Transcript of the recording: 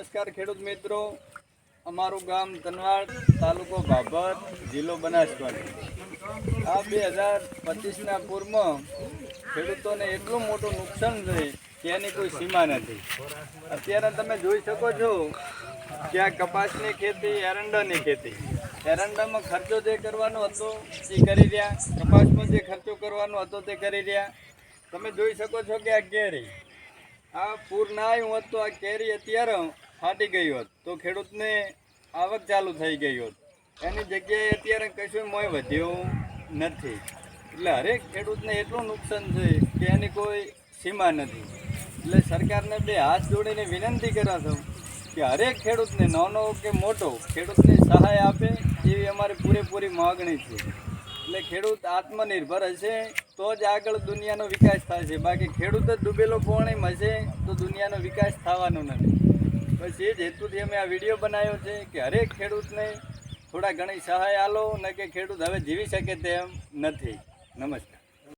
નમસ્કાર ખેડૂત મિત્રો. અમારું ગામ તનવાડ તાલુકો ભાભર, જિલ્લો બનાસકાંઠા. આ બે હજાર પચીસના પૂરમાં ખેડૂતોને એટલું મોટું નુકસાન છે કે કોઈ સીમા નથી. અત્યારે તમે જોઈ શકો છો કે આ કપાસની ખેતી, એરંડાની ખેતી. એરંડામાં ખર્ચો જે કરવાનો હતો એ કરી રહ્યા. કપાસમાં જે ખર્ચો કરવાનો હતો તે કરી રહ્યા. તમે જોઈ શકો છો કે આ કેરી. આ પૂર ના આવ્યું હોત તો આ કેરી અત્યારે ફાટી ગઈ હોત, તો ખેડૂતને આવક ચાલુ થઈ ગઈ હોત. એની જગ્યાએ અત્યારે કશું મોય વધ્યું નથી. એટલે હરેક ખેડૂતને એટલું નુકસાન છે કે એની કોઈ સીમા નથી. એટલે સરકારને બે હાથ જોડીને વિનંતી કરા છું કે હરેક ખેડૂતને નાનો કે મોટો ખેડૂતને સહાય આપે એવી અમારી પૂરેપૂરી માગણી છે. એટલે ખેડૂત આત્મનિર્ભર હશે તો જ આગળ દુનિયાનો વિકાસ થશે બાકી ખેડૂત જ ડૂબેલો પાણીમાં હશે તો દુનિયાનો વિકાસ થવાનો નથી. બસ એ જ હેતુથી અમે આ વીડિયો બનાવ્યો છે કે હરેક ખેડૂતને થોડા ઘણી સહાય આલો, ને કે ખેડૂત હવે જીવી શકે તેમ નથી. નમસ્કાર.